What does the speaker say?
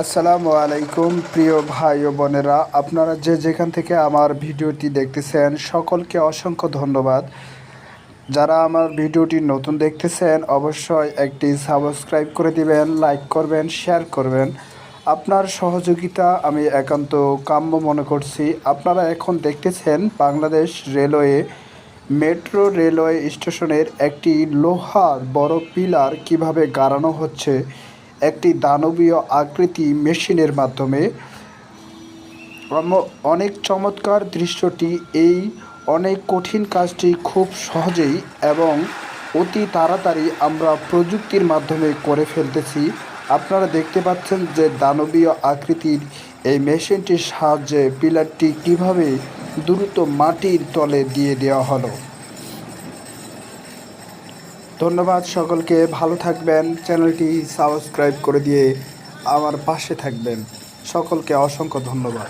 আসসালামু আলাইকুম, প্রিয় ভাই ও বোনেরা। আপনারা যে যেখান থেকে আমার ভিডিওটি দেখতেছেন, সকলকে অসংখ্য ধন্যবাদ। যারা আমার ভিডিওটি নতুন দেখতেছেন, অবশ্যই একটি সাবস্ক্রাইব করে দিবেন, লাইক করবেন, শেয়ার করবেন। আপনার সহযোগিতা আমি একান্ত কাম্য মনে করছি। আপনারা এখন দেখতেছেন বাংলাদেশ রেলওয়ে, মেট্রো রেলওয়ে স্টেশনের একটি লোহার বড় পিলার কীভাবে গাড়ানো হচ্ছে। একটি দানবীয় আকৃতি মেশিনের মাধ্যমে। অনেক চমৎকার দৃশ্যটি এই অনেক কঠিন কাজটি খুব সহজেই এবং অতি তাড়াতাড়ি আমরা প্রযুক্তির মাধ্যমে করে ফেলতেছি। আপনারা দেখতে পাচ্ছেন যে দানবীয় আকৃতির এই মেশিনটির সাহায্যে পিলারটি কীভাবে দ্রুত মাটির তলে দিয়ে দেওয়া হলো। ধন্যবাদ সকলকে ভালো থাকবেন চ্যানেলটি সাবস্ক্রাইব করে দিয়ে আমার পাশে থাকবেন। সকলকে অসংখ্য ধন্যবাদ।